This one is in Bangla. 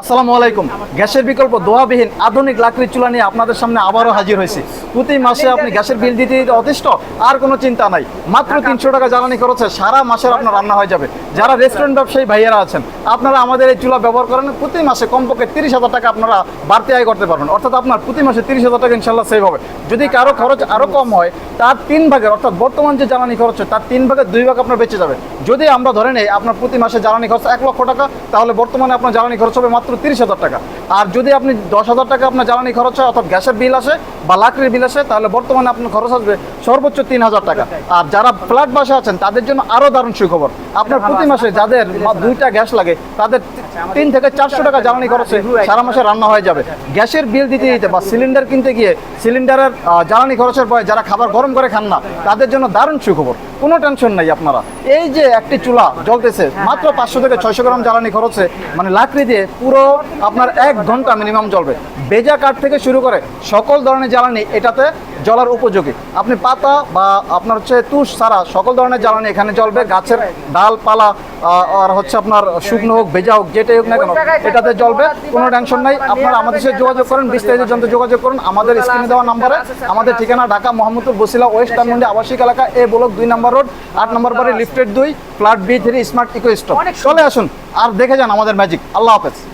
আসসালামু আলাইকুম। গ্যাসের বিকল্প দোয়াবিহীন আধুনিক লাকড়ির চুলা নিয়ে আপনাদের সামনে আবারও হাজির হয়েছি। প্রতি মাসে আপনি গ্যাসের বিল দিতে দিতে অতিষ্ঠ, আর কোনো চিন্তা নাই। মাত্র তিনশো টাকা জ্বালানি খরচে সারা মাসের আপনার রান্না হয়ে যাবে। যারা রেস্টুরেন্ট ব্যবসায়ী ভাইয়েরা আছেন, আপনারা আমাদের এই চুলা ব্যবহার করেন, প্রতি মাসে কমপক্ষে তিরিশ হাজার টাকা আপনারা বাড়তি আয় করতে পারবেন। অর্থাৎ আপনার প্রতি মাসে তিরিশ হাজার টাকা ইনশাল্লাহ সেভ হবে। যদি কারও খরচ আরও কম হয়, তার তিন ভাগের, অর্থাৎ বর্তমান যে জ্বালানি খরচ হয়, তার তিন ভাগের দুই ভাগ আপনার বেঁচে যাবে। যদি আমরা ধরে নেই, আপনার প্রতি মাসে জ্বালানি খরচ এক লক্ষ টাকা, তাহলে বর্তমানে আপনার জ্বালানি খরচ হবে মাত্র তিরিশ হাজার টাকা। আর যদি আপনি দশ হাজার টাকা আপনার জ্বালানি খরচ হয়, অর্থাৎ গ্যাসের বিল আসে বা লাকড়ির বিল আসে, তাহলে বর্তমানে আপনার খরচ আসবে সর্বোচ্চ তিন হাজার টাকা। আর যারা ফ্ল্যাট বাসা আছেন, তাদের জন্য আরও দারুণ সুখবর। আপনার প্রতি মাসে যাদের দুইটা গ্যাস লাগে, তাদের তিন থেকে চারশো টাকা জ্বালানি খরচে সারা মাসে রান্না হয়ে যাবে। গ্যাসের বিল দিতে দিতে বা সিলিন্ডার কিনতে গিয়ে সিলিন্ডারের জ্বালানি খরচের পরে যারা খাবার গরম করে খান না, তাদের জন্য দারুণ সুখবর। কোনো টেনশন নাই আপনারা। এই যে একটি চুলা জ্বলতেছে, মাত্র পাঁচশো থেকে ছয়শো গ্রাম জ্বালানি খরচে মানে লাকড়ি দিয়ে পুরো আপনার এক ঘণ্টা মিনিমাম জ্বলবে। বেজা কাঠ থেকে শুরু করে সকল ধরনের জ্বালানি এটাতে জ্বলার উপযোগী। আপনি পাতা বা আপনার হচ্ছে তুষ সারা সকল ধরনের জ্বালানি এখানে জ্বলবে। গাছের ডালপালা আহ, আর হচ্ছে আপনার শুকনো হোক ভেজা হোক যেটাই হোক না কেন এটাতে জ্বলবে। কোনো টেনশন নাই। আপনারা আমাদের সাথে যোগাযোগ করেন বিস্তারিত জানতে যোগাযোগ করুন। আমাদের স্ক্রিনে দেওয়া নাম্বারে আমাদের ঠিকানা ঢাকা মোহাম্মদপুর বসিলা ওয়েস্ট টার্মিনাল আবাসিক এলাকা এ ব্লক দুই নম্বর রোড আট নম্বর বাড়ি লিফটেড দুই flat B three smart eco stop. চলে আসুন আর দেখে যান আমাদের ম্যাজিক। আল্লাহ হাফেজ।